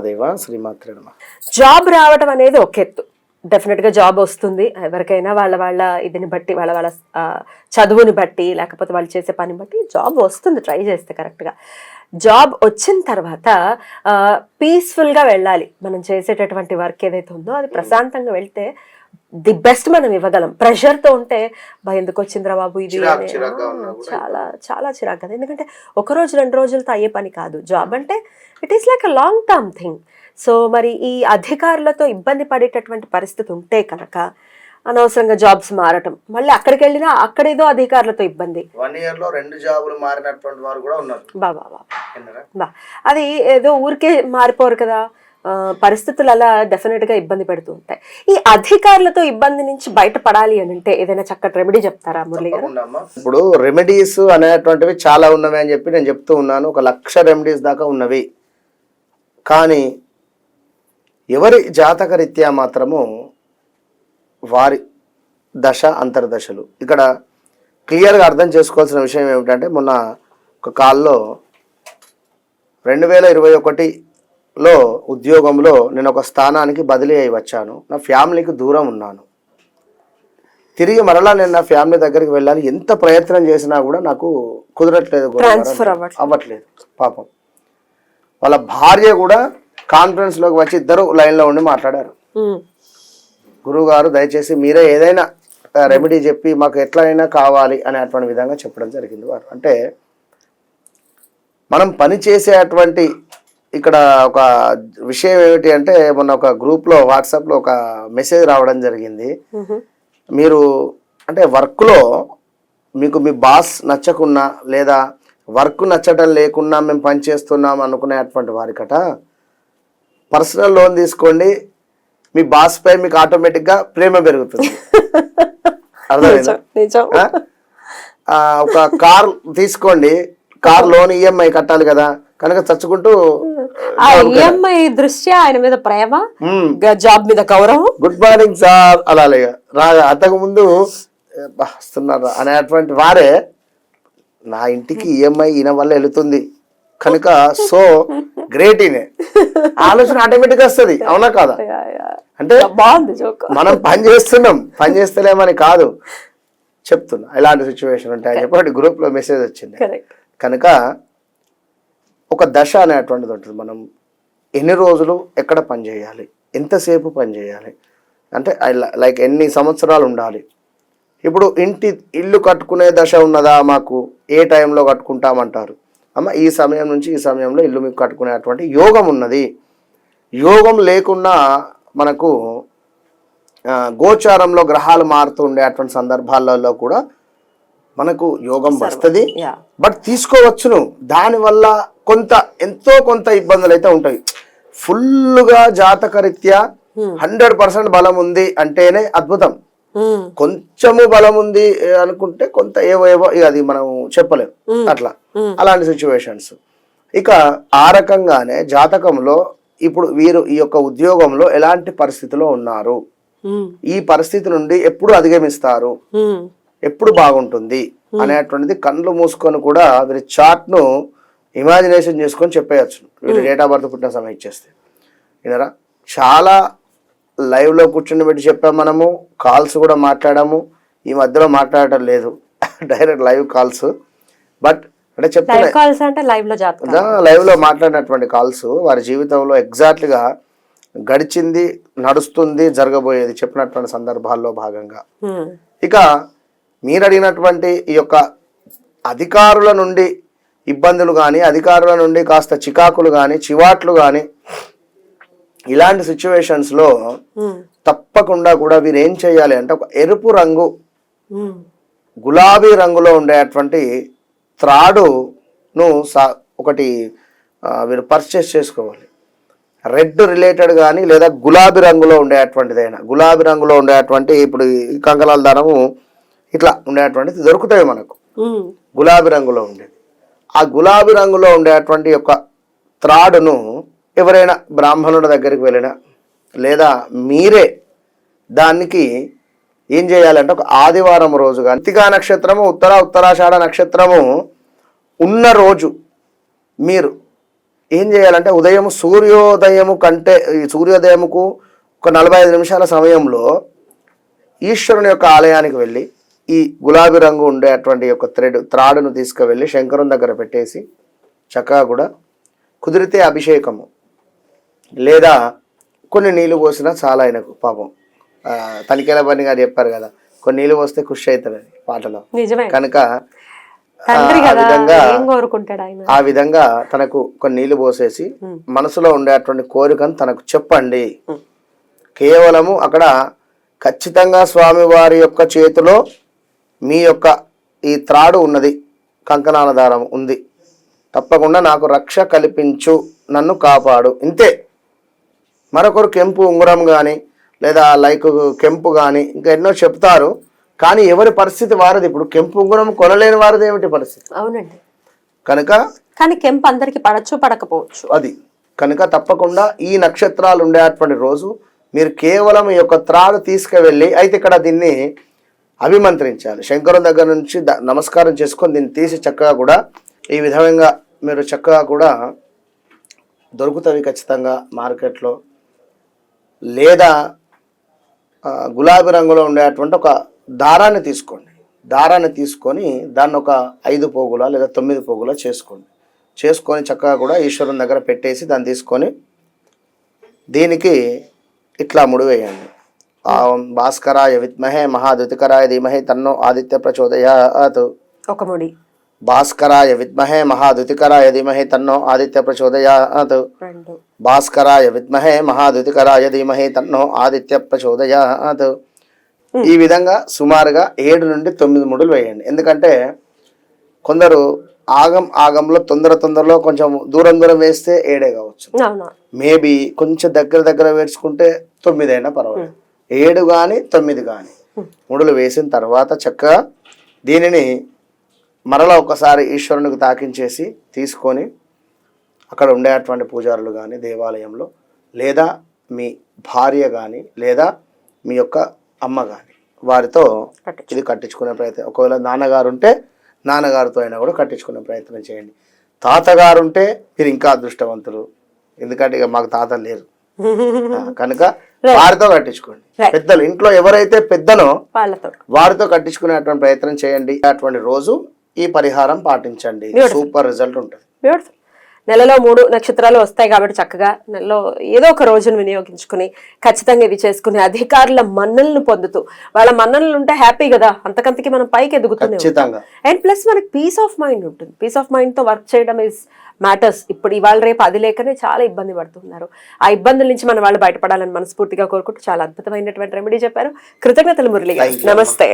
మహాదేవ శ్రీమాత్రే జాబ్ రావడం అనేది ఒక ఎత్తు. డెఫినెట్గా జాబ్ వస్తుంది. ఎవరికైనా వాళ్ళ వాళ్ళ ఇదిని బట్టి వాళ్ళ వాళ్ళ చదువుని బట్టి లేకపోతే వాళ్ళు చేసే పని బట్టి జాబ్ వస్తుంది. ట్రై చేస్తే కరెక్ట్గా. జాబ్ వచ్చిన తర్వాత పీస్ఫుల్గా వెళ్ళాలి. మనం చేసేటటువంటి వర్క్ ఏదైతే ఉందో అది ప్రశాంతంగా వెళ్తే ది బెస్ట్ మనం ఇవ్వగలం. ప్రెషర్తో ఉంటే బా ఎందుకు వచ్చిందిరా బాబు ఇది చాలా చాలా చిరాకు కదా. ఎందుకంటే ఒక రోజు రెండు రోజులతో అయ్యే పని కాదు. జాబ్ అంటే it is like a long term thing so మరి ఈ అధికారులతో ఇబ్బంది పడేటటువంటి పరిస్థితి ఉంటే కనుక అనవసరంగా జాబ్స్ మారటం. మళ్ళీ అక్కడికి వెళ్ళినా అక్కడేదో అధికారులతో ఇబ్బంది. వన్ ఇయర్లో రెండు జాబులు మారినటువంటి వారు కూడా ఉన్నారు. అది ఏదో ఊరికే మారిపోరు కదా. పరిస్థితులు అలా డెఫినెట్గా ఇబ్బంది పెడుతూ ఉంటాయి. ఈ అధికారులతో ఇబ్బంది నుంచి బయటపడాలి అని అంటే ఏదైనా చక్కటి రెమెడీ చెప్తారా మురళి గారు? ఇప్పుడు రెమెడీస్ అనేటువంటివి చాలా ఉన్నవి అని చెప్పి నేను చెప్తూ ఉన్నాను. ఒక లక్ష రెమెడీస్ దాకా ఉన్నవి. కానీ ఎవరి జాతక రీత్యా మాత్రము వారి దశ అంతర్దశలు. ఇక్కడ క్లియర్గా అర్థం చేసుకోవాల్సిన విషయం ఏమిటంటే మొన్న ఒక కాల్లో రెండు వేల ఇరవై ఒకటి ఒకటిలో ఉద్యోగంలో నేను ఒక స్థానానికి బదిలీ అయి వచ్చాను. నా ఫ్యామిలీకి దూరం ఉన్నాను. తిరిగి మరలా నేను నా ఫ్యామిలీ దగ్గరికి వెళ్ళాలి. ఎంత ప్రయత్నం చేసినా కూడా నాకు కుదరట్లేదు. అవ్వట్లేదు. పాపం. వాళ్ళ భార్య కూడా కాన్ఫరెన్స్లోకి వచ్చి ఇద్దరు లైన్లో ఉండి మాట్లాడారు. గురువుగారు దయచేసి మీరే ఏదైనా రెమెడీ చెప్పి మాకు ఎట్లయినా కావాలి అనేటువంటి విధంగా చెప్పడం జరిగింది వారు. అంటే మనం పని చేసేటువంటి ఇక్కడ ఒక విషయం ఏమిటి అంటే మొన్న ఒక గ్రూప్లో వాట్సాప్లో ఒక మెసేజ్ రావడం జరిగింది. మీరు అంటే వర్క్లో మీకు మీ బాస్ నచ్చకున్నా లేదా వర్క్ నచ్చటం లేకున్నా మేము పని చేస్తున్నాం అనుకునేటువంటి వారికట పర్సనల్ లోన్ తీసుకోండి. మీ బాస్ పై మీకు ఆటోమేటిక్గా ప్రేమ పెరుగుతుంది. అర్థమైందా? ఒక కార్ తీసుకోండి. కార్ లోన్ ఈఎంఐ కట్టాలి కదా. కనుక చచ్చుకుంటూ ఆ ఈఎంఐ దృష్ట్యా ఆయన మీద ప్రేమ జాబ్ మీద గౌరవం? గుడ్ మార్నింగ్ సార్ అలా రా అంతకు ముందు వస్తున్నారా? అనేటువంటి వారే నా ఇంటికి ఈఎంఐ ఈయన వల్ల వెళుతుంది. కనుక సో గ్రేట్ ఈయనే. ఆలోచన ఆటోమేటిక్ వస్తుంది. అవునా కాదా. అంటే మనం పని చేస్తున్నాం. పని చేస్తలేమని కాదు. చెప్తున్నా. ఇలాంటి సిచ్యువేషన్ ఉంటాయని చెప్పి గ్రూప్లో మెసేజ్ వచ్చింది. కనుక ఒక దశ అనేటువంటిది ఉంటుంది. మనం ఎన్ని రోజులు ఎక్కడ పనిచేయాలి ఎంతసేపు పనిచేయాలి అంటే లైక్ ఎన్ని సంవత్సరాలు ఉండాలి? ఇప్పుడు ఇంటి ఇల్లు కట్టుకునే దశ ఉన్నదా మాకు? ఏ టైంలో కట్టుకుంటామంటారు? అమ్మ ఈ సమయం నుంచి ఈ సమయంలో ఇల్లు మీకు కట్టుకునేటువంటి యోగం ఉన్నది. యోగం లేకున్నా మనకు గోచారంలో గ్రహాలు మారుతూ ఉండేటువంటి సందర్భాలలో కూడా మనకు యోగం వస్తుంది. బట్ తీసుకోవచ్చును. దానివల్ల కొంత ఎంతో కొంత ఇబ్బందులు అయితే ఉంటాయి. ఫుల్గా జాతకరీత్యా హండ్రెడ్ పర్సెంట్ బలం ఉంది అంటేనే అద్భుతం. కొంచెము బలం ఉంది అనుకుంటే కొంత ఏవో ఏవో అది మనం చెప్పలేం. అట్లా. అలాంటి సిచ్యువేషన్స్ ఇక ఆ రకంగానే జాతకంలో ఇప్పుడు వీరు ఈ యొక్క ఉద్యోగంలో ఎలాంటి పరిస్థితిలో ఉన్నారు? ఈ పరిస్థితి నుండి ఎప్పుడు అధిగమిస్తారు? ఎప్పుడు బాగుంటుంది అనేటువంటిది కళ్ళు మూసుకొని కూడా వీరి చార్ట్ను ఇమాజినేషన్ చేసుకొని చెప్పేయచ్చు. వీరి డేట్ ఆఫ్ బర్త్ పుట్టిన సమయం ఇచ్చేస్తే. వినరా చాలా లైవ్లో కూర్చుని పెట్టి చెప్పాం మనము కాల్స్ కూడా మాట్లాడాము. ఈ మధ్యలో మాట్లాడటం లేదు. Direct live calls. బట్ అంటే చెప్తున్నా లైవ్లో మాట్లాడినటువంటి కాల్స్ వారి జీవితంలో ఎగ్జాక్ట్గా గడిచింది నడుస్తుంది జరగబోయేది చెప్పినటువంటి సందర్భాల్లో భాగంగా. ఇక మీరు అడిగినటువంటి ఈ యొక్క అధికారుల నుండి ఇబ్బందులు కానీ అధికారుల నుండి కాస్త చికాకులు కానీ చివాట్లు కానీ ఇలాంటి సిచ్యువేషన్స్లో తప్పకుండా కూడా వీరు ఏం చేయాలి అంటే ఒక ఎరుపు రంగు గులాబీ రంగులో ఉండేటువంటి త్రాడును సా ఒకటి వీరు పర్చేస్ చేసుకోవాలి. రెడ్ రిలేటెడ్ కానీ లేదా గులాబీ రంగులో ఉండేటువంటిదైనా. గులాబీ రంగులో ఉండేటువంటి ఇప్పుడు ఈ కంకణాల దారము ఇట్లా ఉండేటువంటిది దొరుకుతాయి మనకు. గులాబీ రంగులో ఉండేది. ఆ గులాబీ రంగులో ఉండేటువంటి యొక్క త్రాడును ఎవరైనా బ్రాహ్మణుడి దగ్గరికి వెళ్ళినా లేదా మీరే దానికి ఏం చేయాలంటే ఒక ఆదివారం రోజు కృతికా నక్షత్రము ఉత్తర ఉత్తరాషాఢ నక్షత్రము ఉన్న రోజు మీరు ఏం చేయాలంటే ఉదయం సూర్యోదయము కంటే ఈ సూర్యోదయముకు ఒక నలభై ఐదు నిమిషాల సమయంలో ఈశ్వరుని యొక్క ఆలయానికి వెళ్ళి ఈ గులాబీ రంగు ఉండేటువంటి యొక్క థ్రెడ్ త్రాడును తీసుకువెళ్ళి శంకరుని దగ్గర పెట్టేసి చక్కగా కూడా కుదిరితే అభిషేకము. లేదా కొన్ని నీళ్ళు పోసినా చాలా ఆయనకు పాపం. తనిఖీల పని గారు చెప్పారు కదా కొన్ని నీళ్ళు పోస్తే ఖుషి అవుతాడని పాటలో. కనుక ఆ, విధంగా తనకు కొన్ని నీళ్ళు పోసేసి మనసులో ఉండేటువంటి కోరికను తనకు చెప్పండి. కేవలము అక్కడ ఖచ్చితంగా స్వామివారి యొక్క చేతిలో మీ యొక్క ఈ త్రాడు ఉన్నది కంకణాల దారం ఉంది. తప్పకుండా నాకు రక్ష కల్పించు నన్ను కాపాడు. ఇంతే. మరొకరు కెంపు ఉంగరం కానీ లేదా లైక్ కెంపు కానీ ఇంకా ఎన్నో చెప్తారు. కానీ ఎవరి పరిస్థితి వారిది? ఇప్పుడు కెంపు ఉంగరం కొనలేని వారిది ఏమిటి పరిస్థితి? అవునండి. కనుక కానీ కెంపు అందరికి పడచ్చు పడకపోవచ్చు. అది. కనుక తప్పకుండా ఈ నక్షత్రాలు ఉండేటువంటి రోజు మీరు కేవలం ఈ యొక్క త్రాడు తీసుకువెళ్ళి అయితే ఇక్కడ దీన్ని అభిమంత్రించాలి. శంకరం దగ్గర నుంచి నమస్కారం చేసుకొని దీన్ని తీసి చక్కగా కూడా ఈ విధంగా మీరు చక్కగా కూడా దొరుకుతుంది ఖచ్చితంగా మార్కెట్లో. లేదా గులాబీ రంగులో ఉండేటువంటి ఒక దారాన్ని తీసుకోండి. దారాన్ని తీసుకొని దాన్ని ఒక ఐదు పోగుల లేదా తొమ్మిది పోగుల చేసుకోండి. చేసుకొని చక్కగా కూడా ఈశ్వరుని దగ్గర పెట్టేసి దాన్ని తీసుకొని దీనికి ఇట్లా ముడివేయండి. భాస్కరాయ విద్మహే మహాద్యుతికరాయ ధీమహే తన్నో ఆదిత్య ప్రచోదయాత్. ఒక ముడి. భాస్కరాయ విద్మహే మహాద్యుతికరాయ ధీమహే తన్నో ఆదిత్య ప్రచోదయాత్. భాస్కరాయ విద్మహే మహాద్యుతికరాయ ధీమహే తన్నో ఆదిత్య ప్రచోదయాత్. ఈ విధంగా సుమారుగా ఏడు నుండి తొమ్మిది ముడులు వేయండి. ఎందుకంటే కొందరు ఆగం ఆగంలో తొందర తొందరలో కొంచెం దూరం దూరం వేస్తే ఏడే కావచ్చు. మేబీ కొంచెం దగ్గర దగ్గర వేసుకుంటే తొమ్మిది అయినా పర్వాలేదు. ఏడు కానీ తొమ్మిది కానీ ముడులు వేసిన తర్వాత చక్కగా దీనిని మరలా ఒకసారి ఈశ్వరునికి తాకించేసి తీసుకొని అక్కడ ఉండేటువంటి పూజారులు కానీ దేవాలయంలో లేదా మీ భార్య కానీ లేదా మీ యొక్క అమ్మ కానీ వారితో. ఇది కట్టించుకునే ప్రయత్నం. ఒకవేళ నాన్నగారు ఉంటే నాన్నగారితో అయినా కూడా కట్టించుకునే ప్రయత్నం చేయండి. తాతగారు ఉంటే మీరు ఇంకా అదృష్టవంతులు. ఎందుకంటే ఇక మాకు తాతలు లేరు. కనుక వారితో కట్టించుకోండి. పెద్దలు ఇంట్లో ఎవరైతే పెద్దనో వాళ్ళతో. వారితో కట్టించుకునేటువంటి ప్రయత్నం చేయండి. అటువంటి రోజు ఈ పరిహారం పాటించండి. సూపర్ రిజల్ట్ ఉంటుంది. నెలలో మూడు నక్షత్రాలు వస్తాయి కాబట్టి చక్కగా నెలలో ఏదో ఒక రోజును వినియోగించుకుని ఖచ్చితంగా ఇవి చేసుకుని అధికారుల మన్నలను పొందుతూ వాళ్ళ మన్ననలు ఉంటే హ్యాపీ కదా. అంతకంతకి మనం పైకి ఎదుగుతూనే ఉంటాం. ఖచ్చితంగా. అండ్ ప్లస్ మనకి పీస్ ఆఫ్ మైండ్ ఉంటుంది. పీస్ ఆఫ్ మైండ్తో వర్క్ చేయడం ఇస్ మ్యాటర్స్ ఇప్పుడు ఇవాళ రేపు అది లేకనే చాలా ఇబ్బంది పడుతున్నారు. ఆ ఇబ్బందుల నుంచి మన వాళ్ళు బయటపడాలని మనస్ఫూర్తిగా కోరుకుంటూ చాలా అద్భుతమైనటువంటి రెమెడీ చెప్పారు. కృతజ్ఞతలు మురళి. నమస్తే.